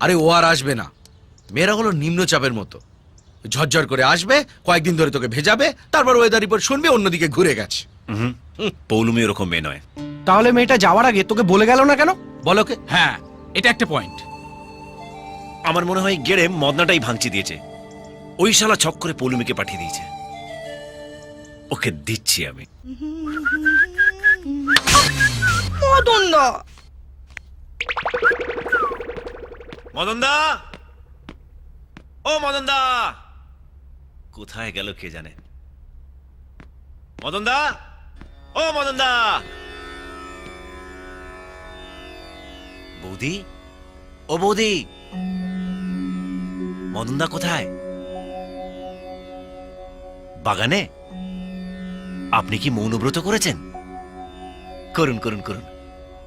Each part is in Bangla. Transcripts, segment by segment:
আরে ও আর আসবে না। মেয়েরা হলো নিম্নচাপের মতো। ঝরঝর করে আসবে কয়েকদিন ধরে তোকে ভেজাবে তারপর ওয়েদার রিপোর্ট শুনবে অন্যদিকে ঘুরে গেছে। হুম। পৌলুমি ওরকম মেয়ে নয়। তাহলে মেয়েটা যাওয়ার আগে তোকে বলে গেল না কেন? বলো কে? হ্যাঁ এটা একটা পয়েন্ট আমার মনে হয় গেড়ে মদনাটাই ভাঙচি দিয়েছে। ওই শালা ছক করে পৌলুমিকে পাঠিয়ে দিয়েছে। ওকে দিচ্ছি আমি। মদন দা মদন দা ও মদন দা কোথায় গেল কে জানে? মদন দা ও মদন দা বৌদি? ও বৌদি! মদন দা কোথায়? বাগানে? আপনি কি মৌনব্রত করেছেন? করুন করুন করুন।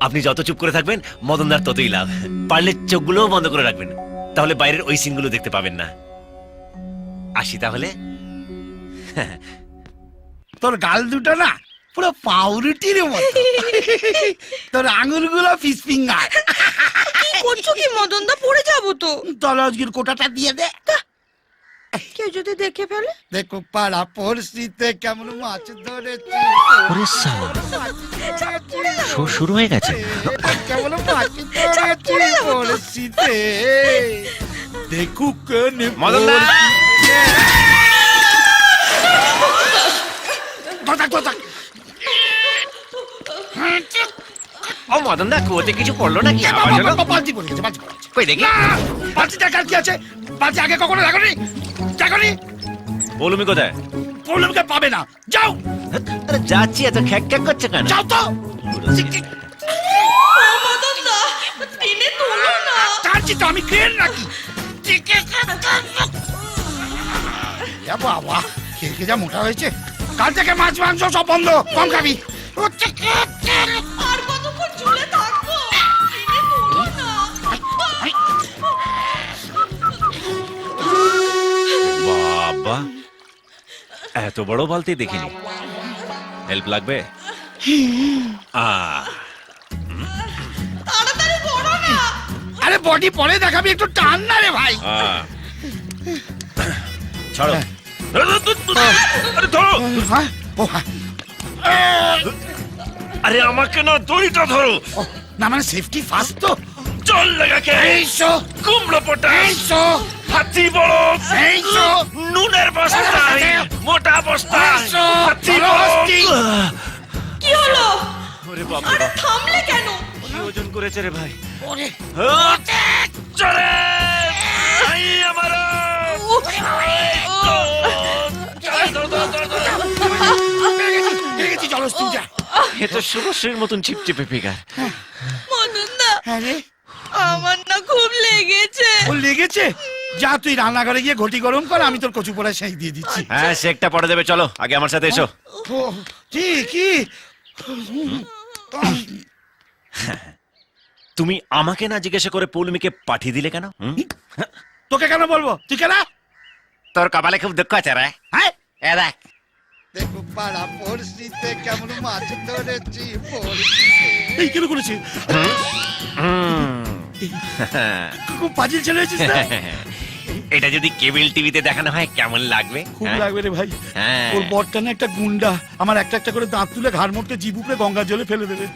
আপনি যত চুপ করে থাকবেন মদনদার ততই লাভ। পারলে চোখগুলোও বন্ধ করে রাখবেন। তাহলে বাইরের ওই সিনগুলো দেখতে পাবেন না। আসি তাহলে। তোর গাল দুটো না পুরো পাউরুটির মতো। তোর আঙুলগুলো ফিস ফিঙ্গার। কি করছ কি? মদন দা পড়ে যাব তো। তোর আজকের কোটাটা দিয়ে দে। কেউ যদি দেখে ফেলে। দেখো পাড়া পড়শিতে কেমন মাছ ধরেছি। শো শুরু হয়ে গেছে। কেমন ধরেছি পড়শিতে দেখুক মদনদা! ও মদনদা কুয়োতে কিছু পড়ল নাকি? আওয়াজ হলো? বালতি পড়ে গেছে বালতি কই দেখি। বালতি দেখার কি আছে? বালতি আগে কখনো দেখনি? দেখনি? বলুমি কোথায়? প্রবলেমকে পাবে না। যাও! যাচ্ছি এত খ্যাক খ্যাক করছে কেন? যাও তো! তো আমি ক্রেন নাকি। বাবা খেয়ে খেয়ে যা মোটা হয়েছে। কাল থেকে মাছ মাংস সব বন্ধ। কম খাবি। বাবা এত বড় বালতি দেখিনি। হেল্প লাগবে আহ তাড়াতাড়ি করো না। আরে বডি পরে দেখাবি একটু টান না রে ভাই। আহ। ছাড়ো। আরে ধরো। হ্যাঁ? ও হ্যাঁ। আরে আমাকে না দড়িটা ধরো। ও, না মানে সেফটি ফার্স্ট তো। জল লাগাকে এইসো কুমড়ো পটাশ। এইসো হাতি বড়। এইসো নুনের বাবা। আরে থামলে কেন? কি ওজন করেছে রে ভাই? ওরে। চলে আমার এ তো শুভশ্রীর মতন চিপচিপে ফিগার। মদন দা হ্যাঁ আমার না খুব লেগেছে। ও লেগেছে? যা তুই রান্নাঘরে গিয়ে ঘটি গরম কর আমি তোর কচু পোড়া সেই দিয়ে দিচ্ছি। হ্যাঁ শেকটা পরে দেবে চলো আগে আমার সাথে এসো। ও, কি কি? তুমি আমাকে না জিজ্ঞাসা করে পৌলমিকে পাঠিয়ে দিলে কেন? তোকে কেন বলব? তুই কেন? তোর কপালে খুব দুঃখ আছে রে। হ্যাঁ? এ দেখ। দেখো পাড়া পড়শিতে কেমন মাছ ধরেছি এই কেন করেছি? খুব পাজিল ছেলে হয়েছিস এটা যদি কেবল টিভিতে দেখানো হয় কেমন লাগবে? খুব হ্যাঁ? লাগবে রে ভাই। হ্যাঁ। ওর বরটা না একটা গুন্ডা। আমার একটা একটা করে দাঁত তুলে ঘাড় জিভ উপরে গঙ্গা জলে ফেলে দেবে।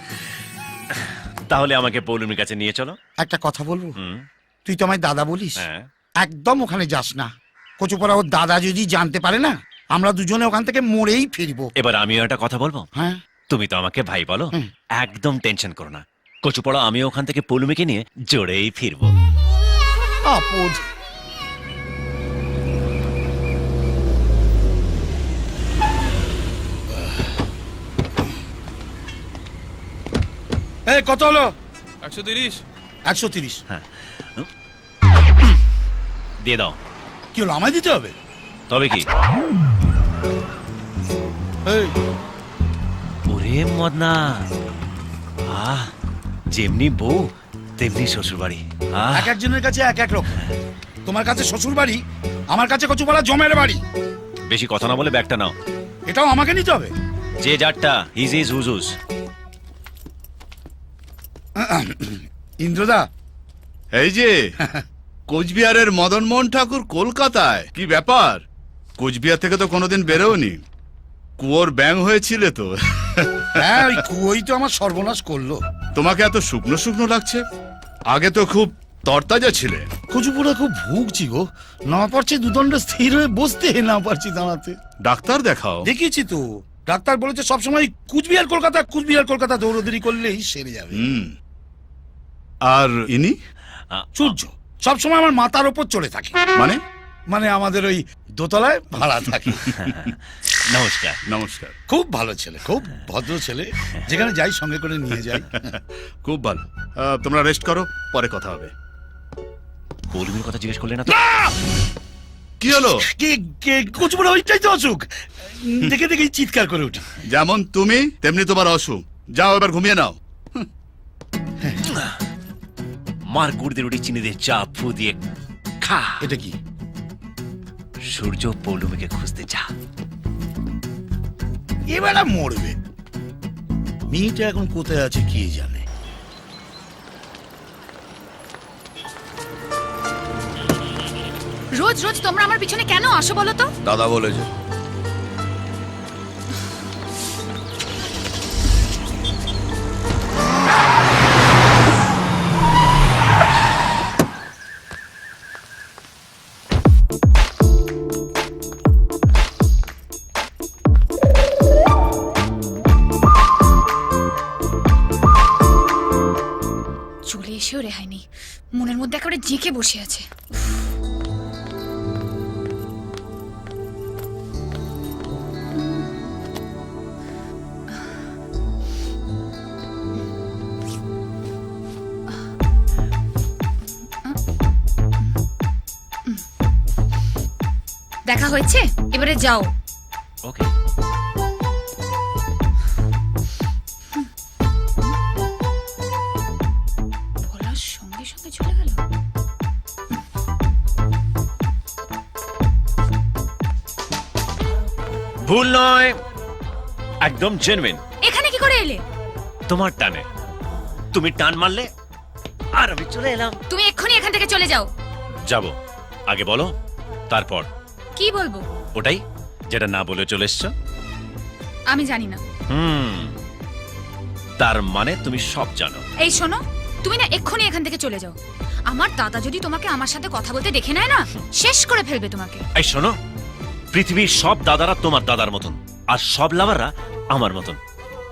তাহলে আমাকে পৌলমির কাছে নিয়ে চলো। একটা কথা বলব? হুম, তুই তো আমায় দাদা বলিস। হ্যাঁ। একদম ওখানে যাস না। কচুপড়া ওর দাদা যদি জানতে পারে না আমরা দুজনে ওখান থেকে মরেই ফিরবো। এবার আমিও একটা কথা বলব? হ্যাঁ। তুমি তো আমাকে ভাই বলো হুম। একদম টেনশন করো না। কচুপড়া আমিও ওখান থেকে পৌলমিকে নিয়ে জোরেই ফিরবো। আপদ। এই কত হলো? একশো তিরিশ। একশো তিরিশ। হ্যাঁ। দিয়ে দাও। কি হলো আমায় দিতে হবে? তবে কি? এই। ওরে মদনা। আহ যেমনি বউ তেমনি শ্বশুর বাড়ি আহ। এক একজনের কাছে এক এক রকম। তোমার কাছে শ্বশুর বাড়ি আমার কাছে কচুপাড়া জমের বাড়ি। বেশি কথা না বলে ব্যাগটা নাও। এটাও আমাকে নিতে হবে? যে যারটা হিজ ইজ হুজুজ ইন্দ্রদা। এই যে কোচবিহারের মদন মোহন ঠাকুর কলকাতায়। কি ব্যাপার? কোচবিহার থেকে তো কোনোদিন বেরোনি কুয়োর ব্যাং হয়েছিলে তো। হ্যাঁ ওই কুয়োই তো আমার সর্বনাশ করল। তোমাকে এত শুকনো শুকনো লাগছে? আগে তো খুব তরতাজা ছিলে। কচুপুরা খুব ভুগছি গো। না পারছি দুদণ্ড স্থির হয়ে বসতে না পারছি দাঁড়াতে। ডাক্তার দেখাও। দেখিয়েছি তো। ডাক্তার বলেছে সবসময় কুচবিহার কলকাতা কুচবিহার কলকাতা দৌড়দৌড়ি করলেই সেরে যাবে। হুম। আর ইনি? সূর্য। সবসময় আমার মাথার ওপর চলে থাকে। মানে? মানে আমাদের ওই দোতলায় ভাড়া থাকে। নমস্কার। নমস্কার। খুব ভালো ছেলে খুব ভদ্র ছেলে। যেখানে যাই সঙ্গে করে নিয়ে যাই। খুব ভালো। তোমরা রেস্ট করো পরে কথা হবে। পৌলমীর কথা জিজ্ঞেস করলে না তো? কি হলো? কে কে কচুপুরা ওইটাই তো অসুখ। দেখে দেখেই চিৎকার করে উঠি। যেমন তুমি তেমনি তোমার অসুখ। যাও এবার ঘুমিয়ে নাও। মার গুড় দিয়ে রুটি চিনি দিয়ে চা ফু দিয়ে খা। এটা কি? সূর্য পৌলমীকে খুঁজতে যা। এবেলা মরবে। মেয়েটা এখন কোথায় আছে কে জানে? রোজ রোজ তোমরা আমার পিছনে কেন আসো বলো তো? দাদা বলেছে। মনের মধ্যে একেবারে জেঁকে বসে আছে। দেখা হয়েছে? এবারে যাও। ওকে ভুল নয়। একদম জেনুইন এখানে কি করে এলে? তোমার টানে। তুমি টান মারলে আর আমি চলে এলাম। তুমি এক্ষুনি এখান থেকে চলে যাও। যাব। আগে বলো তারপর। কি বলব? ওটাই যেটা না বলে চলে এসছো? আমি জানি না। হুম। তার মানে তুমি সব জানো। এই শোনো তুমি না এক্ষুনি এখান থেকে চলে যাও। আমার দাদা যদি তোমাকে আমার সাথে কথা বলতে দেখে নেয় না শেষ করে ফেলবে তোমাকে। এই শোনো পৃথিবীর সব দাদারা তোমার দাদার মতন আর সব লাভাররা আমার মতন।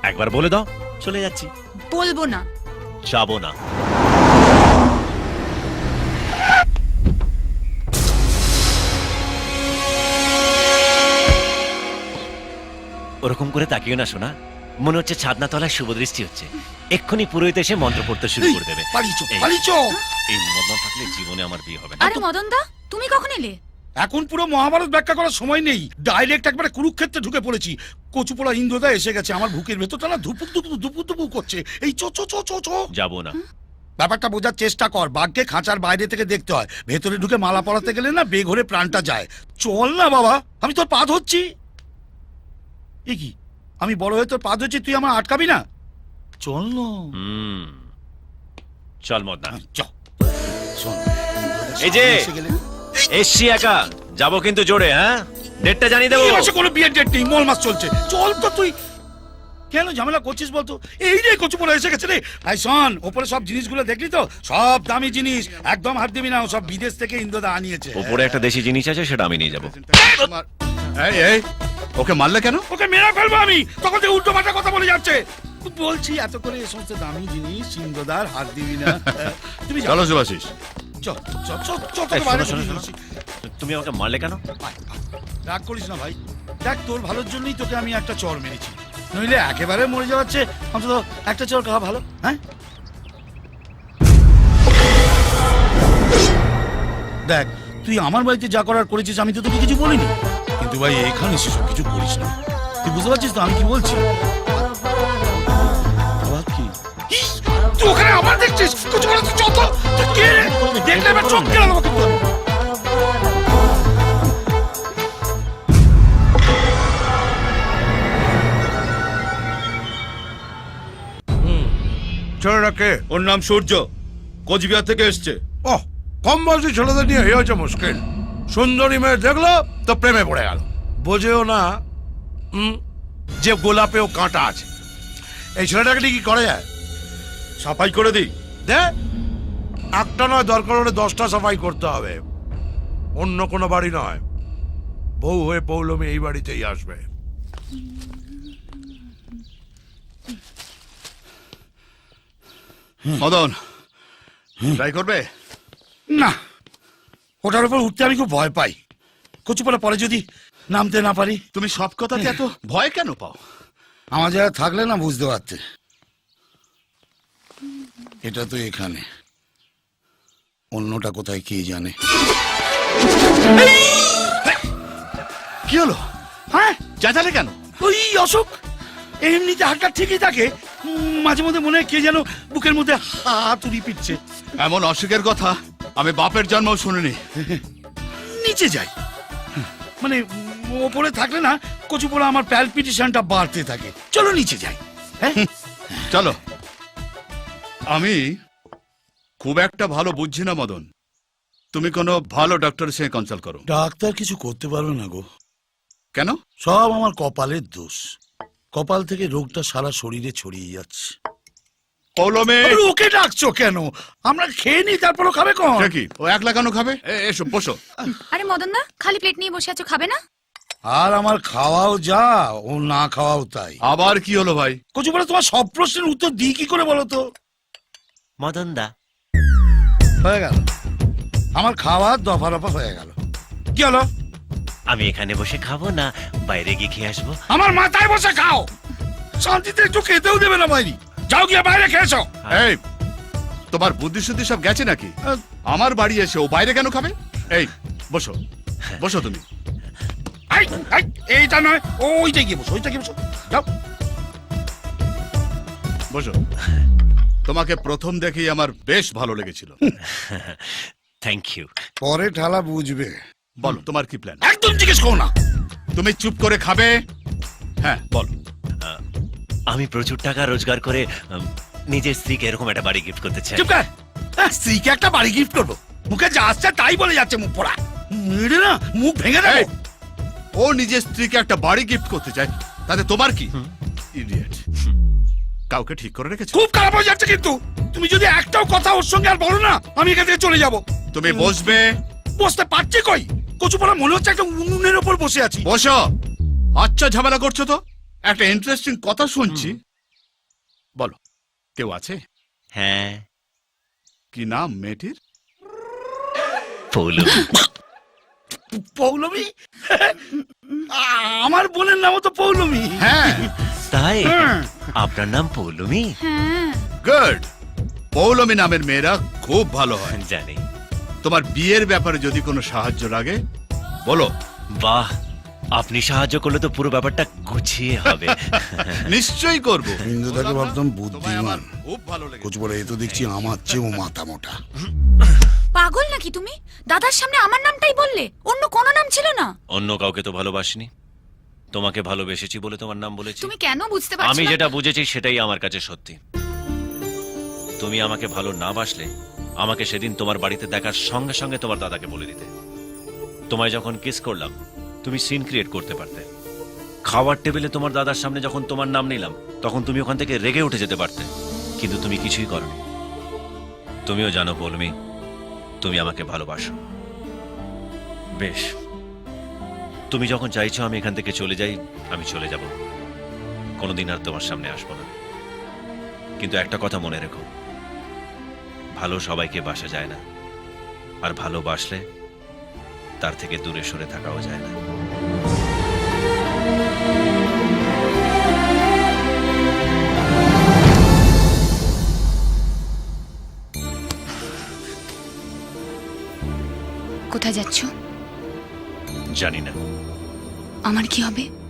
একবার বলে দাও চলে যাচ্ছি। বলব না। যাব না। ওরকম করে তাকিও না শোনা মনে হচ্ছে ছাদনা তলায় শুভ দৃষ্টি হচ্ছে। এক্ষুনি পুরোহিত এসে মন্ত্র পড়তে শুরু করে দেবে। পালিচো এই- পালিচো এই মদন থাকলে জীবনে আমার বিয়ে হবে না। আরে মদন দা তুমি কখন এলে? এখন পুরো মহাভারত ব্যাখ্যা করার সময় নেই। ডাইরেক্ট একবারে কুরুক্ষেত্রে ঢুকে পড়েছি। কচুপোড়া ইন্দ্রদা এসে গেছে আমার বুকের ভেতরটা না ধুপুক ধুপুক ধুপুক ধুপুক করছে। এই চো চো চো চো চো। যাব না। ব্যাপারটা বোঝার চেষ্টা কর। বাঘকে খাঁচার বাইরে থেকে দেখতে হয়। ভেতরে ঢুকে মালা পরাতে গেলে না বেঘরে প্রাণটা যায়। চল না বাবা আমি তোর পা ধরছি। এ কি? আমি বড় হয়ে তোর পা ধরছি তুই আমার আটকাবি না? চল না। চল মদনা। চ। শোন এই যে- এসছি একা। যাব কিন্তু জোরে হ্যাঁ? ডেটটা জানিয়ে দেবো। এই মাসে কোনো বিয়ের ডেট নেই মল মাস চলছে। চল তো তুই। কেন ঝামেলা করছিস বলতো? এই রে কচুপোড়া এসে গেছে রে। আই শোন ওপরে সব জিনিসগুলো দেখলি তো? সব দামি জিনিস। একদম হাত দিবি না ও সব বিদেশ থেকে ইন্দ্রদা আনিয়েছে। ওপরে একটা দেশি জিনিস আছে সেটা আমি নিয়ে যাব। এই এই ওকে মারলে কেন? ওকে মেরে ফেলব আমি। তখন থেকে উল্টো পাল্টা কথা বলে যাচ্ছে। বলছি এত করে এই সমস্ত দামি জিনিস ইন্দ্রদার হাত দিবি না। তুমি যাও। চলো শুভাশিস চল চল চল চল এই, তোকে বাইরে শোনো, বলে শোনো, দিচ্ছি। তুমি আমাকে মারলে কেন? আয়, আয়। রাগ করিস না ভাই। দেখ তোর ভালোর জন্যই তোকে আমি একটা চর মেরেছি। নইলে একেবারে মরে যাওয়াচ্ছে অন্তত একটা চর খাওয়া ভালো হ্যাঁ? দেখ তুই আমার বাড়িতে যা করার করেছিস আমি তো তোকে কিছু বলিনি। কিন্তু ভাই এখানে সেসব কিছু করিস না। তুই বুঝতে পারছিস তো আমি কি বলছি? তুই ওখানে আবার দেখছিস? কিছু বলে তুই চল তো। তুই কে রে? দেখলে এবার চোখ গেল আমাকে ছেলেটাকে ওর নাম সূর্য। কোচবিহার থেকে এসছে। ও কম বয়সী ছেলেদের নিয়ে এই হচ্ছে মুশকিল। সুন্দরী মেয়ে দেখল তো প্রেমে পড়ে গেল। বোঝেও না উম, যে গোলাপেও কাঁটা আছে। এই ছেলেটাকে নিয়ে কি করা যায়? সাফাই করে দিই। দে। একটা নয় দরকার হলে দশটা সাফাই করতে হবে। অন্য কোনো বাড়ি নয়। বউ হয়ে পৌলমী এই বাড়িতেই আসবে। মদন ট্রাই করবে? না। ওটার উপর উঠতে আমি খুব ভয় পাই। কচুপালা পরে যদি নামতে না পারি। তুমি সব কথাতে এত ভয় কেন পাও? আমার জায়গায় থাকলে না বুঝতে পারতে। এটা তো এখানে। অন্যটা কোথায় কে জানে? কি হলো? হ্যাঁ? চেঁচালে কেন? ওই অশোক এমনিতে হাতটা ঠিকই থাকে। মাঝে মধ্যে মনে হয় কে যেন বুকের মধ্যে হাত উড়ি পিটছে। এমন অসুখের কথা আমি বাপের জন্মও শুনিনি। নিচে যাই। মানে ওপরে থাকলে না কচুপোড়া আমার প্যালপিটেশনটা বাড়তে থাকে। চলো নিচে যাই। হ্যাঁ? চলো। আমি খুব একটা ভালো বুঝছি না মদন। তুমি কোনো ভালো ডক্টরের সঙ্গে কনসাল্ট করো। ডাক্তার কিছু করতে পারবে না গো। কেন? সব আমার কপালের দোষ। কপাল থেকে রোগটা সারা শরীরে ছড়িয়ে যাচ্ছে। পৌলমে আরে ওকে ডাকছো কেন? আমরা খেয়ে নি তারপরও খাবে কোন সে কি? ও একলা কেন খাবে? এ- এসো বসো। আরে মদন দা খালি প্লেট নিয়ে বসে আছো খাবে না? আর আমার খাওয়াও যা ও না খাওয়াও তাই। আবার কি হলো ভাই? কচু বলে তোমার সব প্রশ্নের উত্তর দিই কি করে বলো তো? মদন দা হয়ে গেল। আমার খাওয়ার দফা রফা হয়ে গেল। কি হলো? আমি এখানে বসে খাব না বাইরে গিয়ে খেয়ে আসব। আমার মাথায় বসে খাও। শান্তিতে একটু খেতেও দেবে না বাইরে। যাও গিয়ে বাইরে খেয়েছো। এই তোমার বুদ্ধি শুদ্ধি সব গেছে নাকি? আমার বাড়ি এসে ও বাইরে কেন খাবে? এই বসো। বসো তুমি। আই, আই, এইটা নয় ওইটা গিয়ে বসো ওইটা গিয়ে বসো। যাও। বসো। তোমাকে প্রথম দেখেই আমার বেশ ভালো লেগেছিল। থ্যাংক ইউ পরে ঠালা বুঝবে। বলো তোমার কি প্ল্যান একদম জিজ্ঞেস করো না। তুমি চুপ করে খাবে? হ্যাঁ বলো। আমি প্রচুর টাকা রোজগার করে উম, নিজের স্ত্রীকে এরকম একটা বাড়ি গিফট করতে চাই। চুপ কর। আহ, স্ত্রীকে একটা বাড়ি গিফট করব। মুখে যা আসছে তাই বলে যাচ্ছে মুখ পড়া। মেরে না মুখ ভেঙে দেবো। এই, ও নিজের স্ত্রীকে একটা বাড়ি গিফট করতে চায় তাতে তোমার কি? ইডিয়েট কাউকে ঠিক করে রেখেছো? খুব খারাপ হয়ে যাচ্ছে কিন্তু। তুমি যদি একটাও কথা ওর সঙ্গে আর বলো না আমি এখান থেকে চলে যাব। তুমি বসবে? বসতে পারছি কই? কচু পড়া মনে হচ্ছে একটা উনুনের ওপর বসে আছি। বসো। আচ্ছা ঝামেলা করছ তো? একটা ইন্টারেস্টিং কথা শুনছি। বলো। কেউ আছে? হ্যাঁ। কি নাম মেয়েটির? পৌলমী। পৌলমী? আমার বোনের নামও তো পৌলমী। হ্যাঁ। তাই। আপনার নাম পৌলমী? হ্যাঁ। গুড। পৌলমী নামের মেয়েরা খুব ভালো হয়। জানি। তোমার বিয়ের ব্যাপারে যদি কোনো সাহায্য লাগে বলো। বাহ আপনি সাহায্য করলে তো পুরো ব্যাপারটা গুছিয়ে হবে। নিশ্চয়ই করব। ইন্দুদাকে ভাবতাম বুদ্ধিমান। খুব ভালো লেগেছে। কচু পড়া এ তো দেখছি আমার চেয়েও মাথা মোটা। পাগল নাকি তুমি? দাদার সামনে আমার নামটাই বললে অন্য কোনো নাম ছিল না। অন্য কাউকে তো ভালোবাসিনি। তোমাকে ভালোবেসেছি বলে তোমার নাম বলেছি। তুমি কেন বুঝতে পারছ আমি যেটা বুঝেছি সেটাই আমার কাছে সত্যি। তুমি আমাকে ভালো না বাসলে আমাকে সেদিন তোমার বাড়িতে দেখার সঙ্গে সঙ্গে তোমার দাদাকে বলে দিতে। তোমায় যখন কিস করলাম তুমি সিন ক্রিয়েট করতে পারতে। খাওয়ার টেবিলে তোমার দাদার সামনে যখন তোমার নাম নিলাম তখন তুমি ওখান থেকে রেগে উঠে যেতে পারতে। কিন্তু তুমি কিছুই করনি। তুমিও জানো বলমি তুমি আমাকে ভালোবাসো। বেশ। তুমি যখন চাইছো আমি এখান থেকে চলে যাই, আমি চলে যাব। কোনোদিন আর তোমার সামনে আসব না। কিন্তু একটা কথা মনে রেখো। ভালো সবাইকে বাসা যায় না। আর ভালোবাসলে তার থেকে দূরে সরে থাকাও যায় না। কোথায় যাচ্ছ? জানি না। আমার কি হবে?